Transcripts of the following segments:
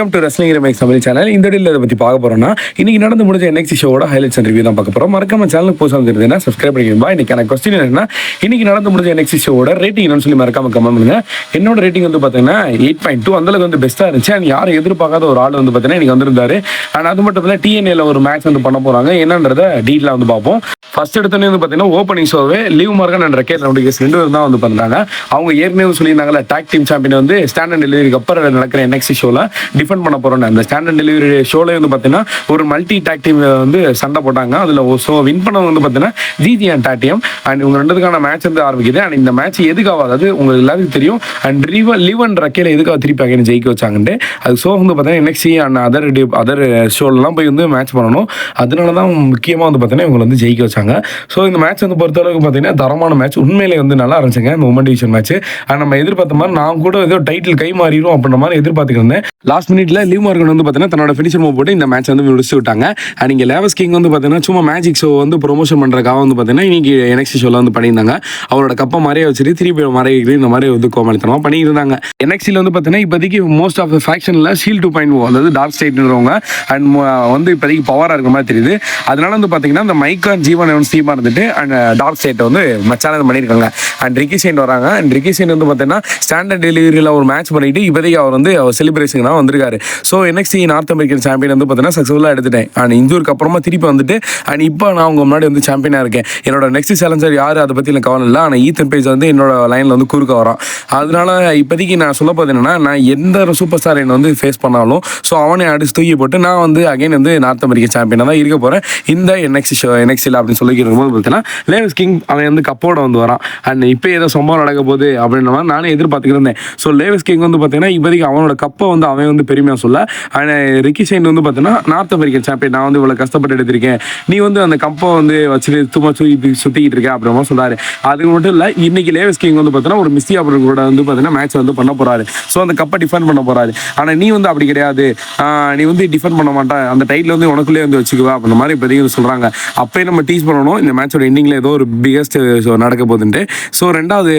Welcome to wrestling Remax Tamil channel இந்த வீடியோவில் இதை பற்றி பார்க்க போறோம்னா இன்னைக்கு நடந்து முடிஞ்ச என்எக்சி ஷோவோட ஹைலைட்ஸ் அண்ட் ரிவ்யூ தான் பார்க்க போகிறோம் மறக்காம சேனலுக்கு போஸ்ட் வந்துருந்தேன்னா சப்ஸ்கிரைப் பண்ணிக்கணும் இன்னைக்கான கொஸ்டின் என்னன்னா இன்னைக்கு நடந்து முடிஞ்ச என்எக்சி ஷோட ரேட்டிங் என்னன்னு சொல்லி மறக்காம கமெண்ட் பண்ணுங்க. என்னோட ரேட்டிங் வந்து பார்த்தீங்கன்னா எயிட் பாயிண்ட் டூ அந்தளவுக்கு வந்து பெஸ்ட்டாக இருந்துச்சு. அண்ட் யாரும் எதிர்பார்க்காத ஒரு ஆள் வந்து பார்த்தீங்கன்னா இன்னைக்கு வந்திருந்தாரு. அண்ட் அது மட்டும் இல்லை டிஎன்ஏல ஒரு மேட்ச் வந்து பண்ண போறாங்க. என்னன்றத டீட்டெயிலாக வந்து பார்ப்போம். ஃபர்ஸ்ட் எடுத்தோன்னே வந்து பார்த்தீங்கன்னா opening ஷோவே Liv Morgan and Raquel Rodriguez ரெண்டு பேரும் தான் வந்து பண்ணுறாங்க அவங்க ஏற்கனவே சொல்லியிருந்தாங்கல்ல டாக் டீம் சாம்பியன் வந்து ஸ்டாண்டர்ட் டெலிவரிக்கு அப்புறம் நடக்கிற என்எக்சி ஷோவில் டிஃபெண்ட் பண்ண போகிறோம் அந்த ஸ்டாண்டர்ட் டெலிவரி ஷோலே வந்து பார்த்தீங்கன்னா ஒரு மல்டி டாக் டீம் வந்து சண்டை போட்டாங்க. அதில் ஷோ வின் பண்ணவங்க வந்து பார்த்தீங்கன்னா ஜிஜி அண்ட் டாட்டியம் அண்ட் இவங்க ரெண்டுக்கான மேட்ச் வந்து ஆரம்பிக்குது. அண்ட் இந்த மேட்ச் எதுக்காக? அதாவது உங்களுக்கு எல்லாருக்கும் தெரியும். அண்ட் ரிவ லிவ் அண்ட் ரக்கையில் எதுக்காக திருப்பி அகைன் ஜெயிக்க வச்சாங்கன்ட்டு. அது ஸோ வந்து பார்த்தீங்கன்னா NXT அண்ட் அதர் அதர் ஷோலலாம் போய் வந்து மேட்ச் பண்ணணும். அதனால தான் முக்கியமாக வந்து பார்த்தீங்கன்னா இவங்களை வந்து ஜெயிக்க வச்சாங்க. ஸோ இந்த மேட்ச் வந்து பொறுத்தளவுக்கு பார்த்தீங்கன்னா தரமான மேட்ச் உண்மையிலே வந்து நல்லா இருந்துச்சுங்க இந்த உமன் டிவிஷன் மேட்ச் அண்ட் நம்ம எதிர்பார்த்த மாதிரி நான் கூட ஏதோ டைட்டில் கை மாறிடும் அப்படின்ற மாதிரி எதிர்பார்த்துட்டு லாஸ்ட் மினிட்ல லீவ் மார்க்கன் வந்து பார்த்தீங்கன்னா தன்னோட ஃபினிஷர் மூவ் போட்டு இந்த மேட்ச் வந்து முடிச்சு விட்டாங்க. அண்ட் இங்கே லேவஸ் கிங் வந்து பார்த்தீங்கன்னா சும்மா மேஜிக் ஷோ வந்து ப்ரொமோஷன் பண்ணுறதுக்காக வந்து பார்த்தீங்கன்னா இன்னைக்கு NXT ஷோவில் வந்து பண்ணியிருந்தாங்க. அவரோட கப்பை மறைய வச்சுட்டு திருப்பி மறைய இந்த மாதிரி வந்து கோமளித்தனமாக பண்ணியிருந்தாங்க. இருந்தாங்க வந்து பார்த்தீங்கன்னா இப்போதைக்கு மோஸ்ட் ஆஃப் ஃபேக்ஷனில் ஷீல் டூ பாயிண்ட் ஓ அதாவது டார்க் ஸ்டேட்ன்றவங்க அண்ட் வந்து இப்போதைக்கு பவராக இருக்கிற மாதிரி தெரியுது. அதனால வந்து பார்த்தீங்கன்னா இந்த மைக்கான் ஜீவன் எவன் ஸ்டீமாக இருந்துட்டு அண்ட் டார்க் ஸ்டேட்டை வந்து சேலஞ்ச் பண்ணியிருக்காங்க. அண்ட் ரிக்கி சைன் வராங்க. அண்ட் ரிக்கி சைன் வந்து பார்த்தீங்கன்னா ஸ்டாண்டர்ட் டெலிவரியில் ஒரு மேட்ச் பண்ணிட்டு இப்போதைக்கு அவர் வந்து அவர் செலிப்ரேஷன் தான் வந்திருக்காரு. So NXT North American champion வந்து பார்த்தீங்கன்னா சக்ஸஸ்ஃபுல்லாக எடுத்துட்டேன். அண்ட் இந்தூருக்கு அப்புறமா திருப்பி வந்துட்டு அண்ட் இப்போ நான் உங்கள் முன்னாடி வந்து சாம்பியனாக இருக்கேன். என்னோட நெக்ஸ்ட் சேலஞ்சர் யார்? அதை பற்றி எனக்கு கவலை இல்லை. ஆனால் ஈத்தன் பேஜ் வந்து என்னோட லைனில் வந்து குறுக்க வரான். அதனால இப்போதைக்கு நான் சொல்ல போது என்னன்னா நான் எந்த ஒரு சூப்பர் ஸ்டார் என்னை வந்து ஃபேஸ் பண்ணாலும் ஸோ அவனை அடிச்சு தூக்கி போட்டு நான் வந்து அகைன் வந்து நார்த் அமெரிக்கன் சாம்பியனாக தான் இருக்க போகிறேன் இந்த NXT ஷோ NXT அப்படின்னு சொல்லிக்கிற இருக்கும்போது பார்த்தீங்கன்னா லேவிஸ் கிங் அவன் வந்து கப்போட வந்து வரான். அண்ட் இப்போ ஏதோ சம்பவம் நடக்க போகுது அப்படின்னா நானே எதிர்பார்த்துக்கிட்டு இருந்தேன். ஸோ லேவஸ் கிங் வந்து பார்த்தீங்கன்னா இப்போதைக்கு அவனோட கப்பை வந்து அவன் வந்து பெருமையாக சொல்ல அண்ட் ரிக்கி சைன் வந்து பார்த்தோன்னா நார்த் அமெரிக்கன் சாம்பியன் நான் வந்து இவ்வளோ கஷ்டப்பட்டு எடுத்திருக்கேன். நீ வந்து அந்த கப்பை வந்து வச்சுட்டு சும்மா சுற்றி சுற்றிக்கிட்டு இருக்க அப்படின்ற சொல்றாரு அது மட்டும் இல்லை இன்னைக்கு லேவஸ் கிங் வந்து பார்த்தோன்னா ஒரு மிஸ்டி அப்புறம் கூட வந்து பார்த்தீங்கன்னா மேட்ச் வந்து பண்ண போறாரு. ஸோ அந்த கப்பை டிஃபெண்ட் பண்ண போறாரு. ஆனால் நீ வந்து அப்படி கிடையாது. நீ வந்து டிஃபெண்ட் பண்ண மாட்டா அந்த டைட்டில் வந்து உனக்குள்ளே வந்து வச்சுக்குவா அப்படின்ற மாதிரி இப்போதைக்கு வந்து சொல்றாங்க. அப்பயே நம்ம டீஸ் பண்ணணும். இந்த மேட்சோட எண்டிங்ல ஏதோ ஒரு பிகஸ்ட் நடக்க போகுதுன்ட்டு. ஸோ ரெண்டாவது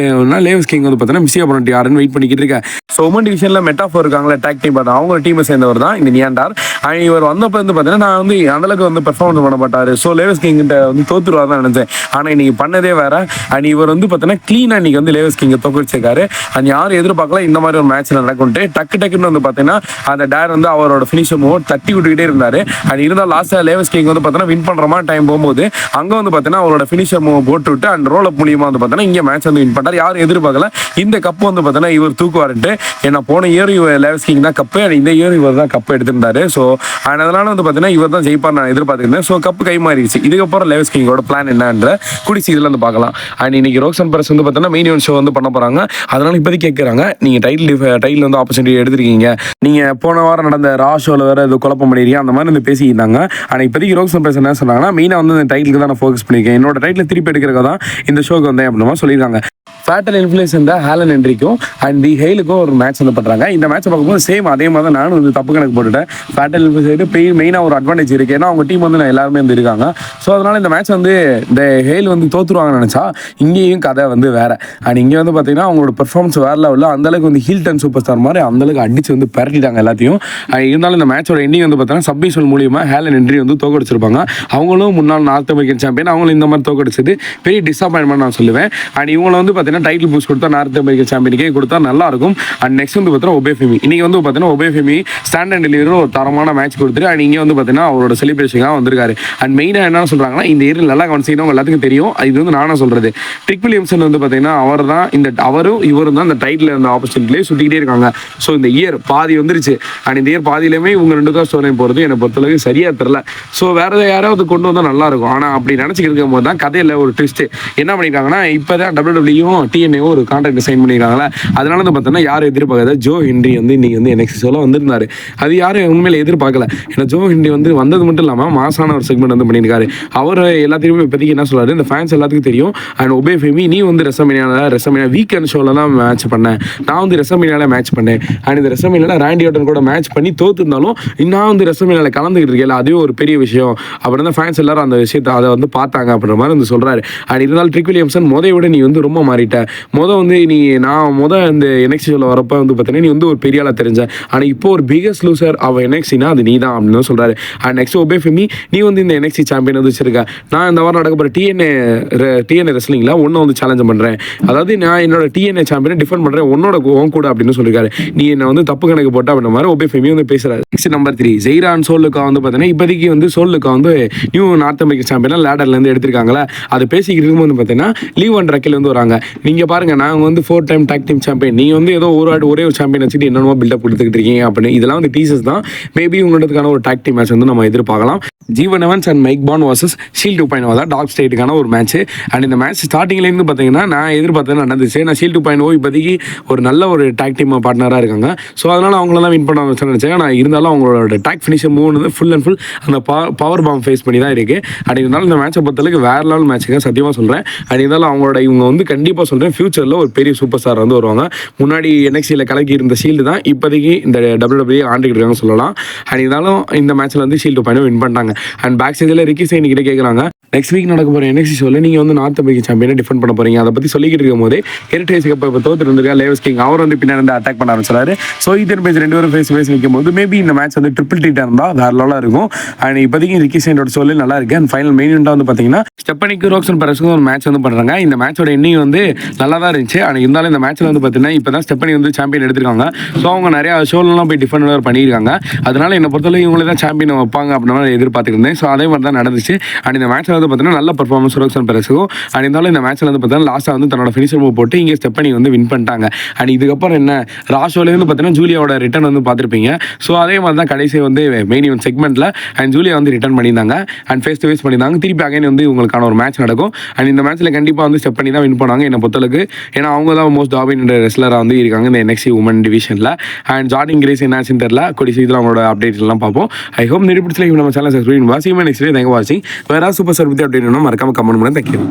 லேவஸ் கிங் வந்து பார்த்தீங்கன்னா மிஸ்டி அப்புறம் யாருன்னு வெயிட் பண்ணிக்கிட்டு இருக்கேன். ஸோ உமன் டிவிஷனில் மெட்டாஃபோர் இருக்காங்களே டேக் டீம் பட் அவங்க டீமை சேர்ந்தவர் தான் இந்த நியாண்டார். அண்ட் இவர் வந்தப்போ வந்து பார்த்தீங்கன்னா நான் வந்து அந்தளவுக்கு வந்து பெர்ஃபார்மன்ஸ் பண்ண மாட்டார். ஸோ லேவஸ் கிங்கிட்ட வந்து தோத்துருவா தான் நினைச்சேன். ஆனால் இன்னைக்கு பண்ணதே வேற. அண்ட் இவர் வந்து பார்த்தீங்கன்னா க்ளீனாக இன்னைக்கு வந்து லேவஸ் கிங்கை தோக்கடிச்சிருக்காரு அண்ட் யாரும் எதிர்பார்க்கல இந்த மாதிரி ஒரு மேட்ச் நடக்கும்ட்டு டக்கு டக்குன்னு வந்து பார்த்தீங்கன்னா அந்த டேர் வந்து அவரோட ஃபினிஷர் மூவ் தட்டி விட்டுக்கிட்டே இருந்தார். அண்ட் இருந்தால் லாஸ்ட்டாக லேவஸ் கிங் வந்து பார்த்தீங்கன்னா வின் பண்ணுற மாதிரி டைம் போகும்போது அங்கே வந்து பார்த்தீங்கன்னா அவரோட ஃபினிஷர் மூவ் போட்டு விட்டு அண்ட் ரோல் அப் மூலியமாக வந்து பார்த்தீங்கன்னா இங்கே மேட்ச் வந்து வின் பண்ணார். யாரும் எதிர்பார்க்கல. இந்த கப்பு வந்து பார்த்தீங்கன்னா இவர் தூக்குவாருன்ட்டு. ஏன்னா போன இயர் இவர் லேவஸ் கிங் தான் கப்பு இந்த இயர் இவர் தான் கப்பு எடுத்திருந்தாரு. ஸோ அதனால வந்து பார்த்தீங்கன்னா இவர் தான் ஜெயிப்பார் நான் எதிர்பார்த்துருந்தேன். ஸோ கப்பு கை மாறிடுச்சு இதுக்கப்புறம் லெவஸ் கிங்கோட பிளான் என்னன்ற குடிசி இதில் வந்து பார்க்கலாம். அண்ட் இன்னைக்கு ரோக்ஸன் பரஸ் வந்து பார்த்தீங்கன்னா மெயின் ஷோ வந்து பண்ண போகிறாங்க அதனால இப்போதைக்கு கேட்குறாங்க நீங்கள் டைட்டில் டைட்டில் வந்து ஆப்பர்ச்சுனிட்டி எடுத்திருக்கீங்க. நீங்கள் போன வாரம் நடந்த ரா ஷோவில் வேறு இது குழப்பம் பண்ணிடுறீங்க அந்த மாதிரி வந்து பேசிக்கிட்டாங்க. ஆனால் இப்போதைக்கு ரோக்ஸன் பரஸ் என்ன சொன்னாங்கன்னா மெயினாக வந்து இந்த டைட்டிலுக்கு தான் நான் ஃபோக்கஸ் பண்ணியிருக்கேன் என்னோட டைட்டில் திருப்பி எடுக்கிறதுக்கு தான் இந்த ஷோக்கு வந்தேன் அப்படின்ற சொல்லியிருக்காங்க. ஃபேட்டல் இன்ஃப்ளூயன்ஸ் இந்த ஹேலன் என்றிக்கும் அண்ட் தி ஹெயிலுக்கும் ஒரு மேட்ச் வந்து பண்ணுறாங்க இந்த மேட்ச் பார்க்கும்போது சேம் அதே மாதிரி தான் நானும் வந்து தப்பு கணக்கு போட்டுட்டேன். ஃபேட்டல் இன்ஃப்ளூயன்ஸ் பெய் மெயினாக ஒரு அட்வான்டேஜ் இருக்குது ஏன்னா அவங்க டீம் வந்து நான் எல்லாருமே வந்து இருக்காங்க. ஸோ அதனால் இந்த மேட்ச் வந்து இந்த ஹெயில் வந்து தோத்துருவாங்கன்னு நினச்சா இங்கேயும் கதை வந்து வேறு. அண்ட் இங்கே வந்து பார்த்தீங்கன்னா அவங்களோட பெர்ஃபார்மன்ஸ் வேற லெவலில் அந்தளவுக்கு வந்து ஹீல்டன் சூப்பர் ஸ்டார் மாதிரி அந்தளவுக்கு அடிச்சு வந்து பரட்டிட்டாங்க எல்லாத்தையும். இருந்தாலும் இந்த மேட்சோட எண்டிங் வந்து பார்த்தீங்கன்னா சப்மிஷன் மூலியமாக ஹேலன் என்ட்ரி வந்து தோக்கடிச்சிருப்பாங்க. அவங்களும் முன்னாள் நார்த் அமெரிக்கன் சாம்பியன் அவங்களும் இந்த மாதிரி தோக்கடிச்சது. பெரிய டிஸப்பாயின்மெண்ட் நான் சொல்லுவேன். அண்ட் இவங்களை வந்து பார்த்தீங்கன்னா டைட்டில் பூஸ்ட் கொடுத்தா நார்த் அமெரிக்கா சாம்பியனுக்கே கொடுத்தா நல்லா இருக்கும் அண்ட் நெக்ஸ்ட் வந்து பார்த்தீங்கன்னா ஒபேஃபெமி இன்னைக்கு வந்து பார்த்தீங்கன்னா Oba Femi stand and delivery ஒரு தரமான மேட்ச் கொடுத்துட்டு அண்ட் இங்கே வந்து பார்த்தீங்கன்னா அவரோட செலிப்ரேஷனாக வந்திருக்காரு. அண்ட் மெயினாக என்ன சொல்கிறாங்கன்னா இந்த ஏரியில் நல்லா கவனிச்சிக்கணும் எல்லாத்துக்கும் தெரியும். இது வந்து நானும் சொல்கிறது ட்ரிக் வில்லியம்சன் வந்து பார்த்தீங்கன்னா அவர் தான் இந்த அவரும் இவரும் தான் இந்த டைட்டில் இருந்த ஆப்பர்ச்சுனிட்டிலே சுட்டிக்கிட்டே இருக்காங்க. ஸோ இந்த இயர் பாதி வந்துருச்சு. அண்ட் இந்த இயர் பாதியிலுமே இவங்க ரெண்டு தான் ஸ்டோரி போகிறது என்னை பொறுத்தளவுக்கு சரியாக தெரில ஸோ வேறு யாராவது கொண்டு வந்தால் நல்லாயிருக்கும். ஆனால் அப்படி நினச்சிக்கிட்டு இருக்கும் போது தான் கதையில் ஒரு ட்விஸ்ட்டு என்ன பண்ணியிருக்காங்கன்னா இப்போ தான் டபிள்யூடபிள்யூயும் டிஎன்ஏவும் ஒரு கான்ட்ராக்ட் சைன் பண்ணியிருக்காங்களா அதனால வந்து பார்த்தோன்னா யாரும் எதிர்பார்க்காத ஜோ ஹென்ரி வந்து இன்றைக்கி வந்து எனக்கு சொல்ல வந்திருந்தார். அது யாரும் உண்மையில் எதிர்பார்க்கல. ஏன்னா ஜோ ஹென்ரி வந்து வந்தது மட்டும் இல்லாமல் மாசான ஒரு செக்மெண்ட் வந்து பண்ணியிருக்காரு அவர் எல்லாத்தையுமே இப்போதைக்கு என்ன சொல்றாரு இந்த ஃபேன்ஸ் எல்லாத்துக்கும் தெரியும். அண்ட் ஒபே ஃபெமி நீ வந்து ரெசமினியாவில் ரெசமினியா வீக்கெண்ட் ஷோவில் தான் மேட்ச் பண்ணேன் நான் வந்து ரெசமினியாவில் மேட்ச் பண்ணேன். அண்ட் இந்த ரெசமினியாவில் ராண்டி ஓட்டன் கூட மேட்ச் பண்ணி தோத்துருந்தாலும் நான் வந்து ரெசமினியாவில் கலந்துக்கிட்டு இருக்கேன் அதுவே ஒரு பெரிய விஷயம். அப்புறம் தான் ஃபேன்ஸ் எல்லாரும் அந்த விஷயத்தை அதை வந்து பார்த்தாங்க அப்படின்ற மாதிரி வந்து சொல்கிறாரு அண்ட் இருந்தாலும் ட்ரிக் வில்லியம்சன் முதைய நீ வந்து ரொம்ப மாறிட்ட. மொதல் வந்து நீ நான் மொதல் இந்த NXT சொல்ல வரப்போ வந்து பார்த்தீங்கன்னா நீ வந்து ஒரு பெரிய ஆளாக தெரிஞ்ச. ஆனால் இப்போ ஒரு பிகஸ்ட் லூசர் அவள் என்எக்சினா அது நீ தான் அப்படின்னு சொல்கிறாரு அண்ட் நெக்ஸ்ட் ஒபே ஃபெமி நீ வந்து இந்த என்எக்சி சாம்பியன் வந்து வச்சிருக்க. நான் இந்த வாரம் நடக்க போகிற டிஎன்ஏ டிஎன்ஏ ரெஸ்லிங்கில் ஒன்று வந்து சேலஞ்ச் பண்ணுறேன் அதாவது நான் என்னோட டிஎன்ஏ சாம்பியனை டிஃபெண்ட் பண்ணுறேன் உன்னோட உன் கூட அப்படின்னு சொல்லியிருக்காரு நீ என்னை வந்து தப்பு கணக்கு போட்டா அப்படின்ற மாதிரி ஒபே ஃபெமி வந்து பேசுகிறாரு நெக்ஸ்ட் நம்பர் த்ரீ ஜெய்ரான் சோல்லுக்கா வந்து பார்த்தீங்கன்னா இப்போதைக்கு வந்து சோல்லுக்கா வந்து நியூ நார்த் அமெரிக்கன் சாம்பியனாக லேடர்லேருந்து எடுத்திருக்காங்களா அதை பேசிக்கிட்டு இருக்கும்போது பார்த்தீங்கன்னா லீவ் அண்ட் ரக்கில் வந்து வராங்க. நீங்கள் பாருங்க நாங்கள் வந்து four time tag team champion நீங்கள் வந்து ஏதோ ஒரு ஆடு ஒரே ஒரு சாம்பியன் வச்சுட்டு என்னென்னமோ பில்டப் கொடுத்துக்கிட்டு இருக்கீங்க அப்படின்னு. இதெல்லாம் வந்து டீசர்ஸ் தான். மேபி உங்களதுக்கான ஒரு டாக் டீம் மேட்ச் வந்து நம்ம எதிர்பார்க்கலாம். ஜீவன் எவன்ஸ் அண்ட் மைக் பான் வர்சஸ் ஷீல் டூ பாயிண்ட் தான் டாக் ஸ்டேட்டுக்கான ஒரு மேட்ச் அண்ட் இந்த மேட்ச் ஸ்டார்டிங்லேருந்து பார்த்தீங்கன்னா நான் எதிர்பார்த்தேன் நடந்துச்சு? நான் ஷீல் டூ பாயிண்ட் ஓ இப்போதைக்கு ஒரு நல்ல ஒரு டாக் டீம் பார்ட்னராக இருக்காங்க. ஸோ அதனால் அவங்களெல்லாம் வின் பண்ண நினச்சேன். ஆனால் இருந்தாலும் அவங்களோட டாக் ஃபினிஷர் மூவ் வந்து ஃபுல் அண்ட் ஃபுல் அந்த பவர் பாம் ஃபேஸ் பண்ணி தான் இருக்குது அப்படி இருந்தாலும் இந்த மேட்சை பொறுத்தளவுக்கு வேற லெவல் மேட்ச்சுங்க சத்தியமாக சொல்கிறேன் அப்படி இருந்தாலும் அவங்களோட இவங்க வந்து கண்டிப்பாக சொல்கிறேன் ஃபியூச்சரில் ஒரு பெரிய சூப்பர் ஸ்டார் வந்து வருவாங்க. முன்னாடி என்எக்சியில் கலக்கி இருந்த ஷீல்டு தான் இப்போதைக்கு இந்த டபிள்யூடபிள்யூ ஆண்டுகிட்டு இருக்காங்க சொல்லலாம். அண்ட் இருந்தாலும் இந்த மேட்ச்சில் வந்து ஷீல்டு பயணம் வின் பண்ணிட்டாங்க. அண்ட் பேக் சைடில் ரிக்கி சைன் கிட்ட கேட்குறாங்க நெக்ஸ்ட் வீக் நடக்க போகிற என்எக்சி ஷோவில் நீங்கள் வந்து நார்த் அமெரிக்கா சாம்பியனை டிஃபெண்ட் பண்ண போகிறீங்க அதை பற்றி சொல்லிக்கிட்டு இருக்கும் போதே ஹெரிட்டேஜ் கப் இப்போ தோத்து இருந்திருக்கா? லேவஸ் கிங் அவர் வந்து பின்னாடி வந்து அட்டாக் பண்ண ஆரம்பிச்சாரு. ஸோ இதன் பேஜ் ரெண்டு பேரும் ஃபேஸ் ஃபேஸ் நிற்கும் போது மேபி இந்த மேட்ச் வந்து ட்ரிபிள் டீட்டாக இருந்தால் வேற லெவலாக இருக்கும். அண்ட் இப்போதைக்கு ரிக்கி சைனோட சொல்லி நல்லா இருக்கு. அண்ட் ஃபைனல் மெயின் வந்து பார்த்தீங்கன்னா ஸ்டெப்பனிக்கு ரோக்ஸன் பரஸ்க்கும் ஒரு மேட்ச் வந்து பண்ணுறாங்க இந்த மேட்சோட எண்ணிங் வந்து நல்லா தான் இருந்துச்சு. ஆனால் இருந்தாலும் இந்த மேட்ச்சில் வந்து பார்த்தீங்கன்னா இப்போ தான் ஸ்டெப்பனி வந்து சாம்பியன் எடுத்திருக்காங்க. ஸோ அவங்க நிறையா ஷோலெலாம் போய் டிஃபெண்ட் பண்ணியிருக்காங்க. அதனால என்னை பொறுத்தவரை இவங்களே தான் சாம்பியன் வைப்பாங்க அப்படின்னு நான் ஸோ அதே மாதிரி தான் நடந்துச்சு. அண்ட் இந்த மேட்ச்சில் வந்து பார்த்தீங்கன்னா நல்ல பர்ஃபார்மன்ஸ் ரோக்ஸன் பெருசுக்கும். அண்ட் இருந்தாலும் இந்த மேட்ச்சில் வந்து பார்த்தீங்கன்னா லாஸ்ட்டாக வந்து தன்னோட ஃபினிஷர் மூவ் போட்டு இங்கே ஸ்டெப்பனி வந்து வின் பண்ணிட்டாங்க. அண்ட் இதுக்கப்புறம் என்ன? ராஷோலேருந்து பார்த்தீங்கன்னா ஜூலியாவோட ரிட்டர்ன் வந்து பார்த்துருப்பீங்க. ஸோ அதே மாதிரி தான் கடைசி வந்து மெயின் இவன் செக்மெண்ட்டில் அண்ட் ஜூலியா வந்து ரிட்டர்ன் பண்ணியிருந்தாங்க. அண்ட் ஃபேஸ் டு ஃபேஸ் பண்ணியிருந்தாங்க. திருப்பி அகைன் வந்து உங்களுக்கான ஒரு மேட்ச் நடக்கும். அண்ட் இந்த மேட்ச்சில் கண்டிப்பாக வந்து ஸ்டெப் பண்ணி தான் வின் பண்ணாங்க என்னை பொறுத்தளவுக்கு. ஏன்னா அவங்க தான் மோஸ்ட் டாபின் ரெஸ்லராக வந்து இருக்காங்க இந்த என்எக்சி உமன் டிவிஷனில் அண்ட் ஜார்டிங் கிரேஸ் என்னாச்சுன்னு தெரியல. கொடி சீக்கிரம் அவங்களோட அப்டேட்லாம் பார்ப்போம். ஐ ஹோப் பிடிச்சி நம்ம channel subscribe watching next thank வாட்சிங் வேறு சூப்பர் சார் பற்றி அப்டேட் மறக்காம கமெண்ட் பண்ண தேங்க்யூ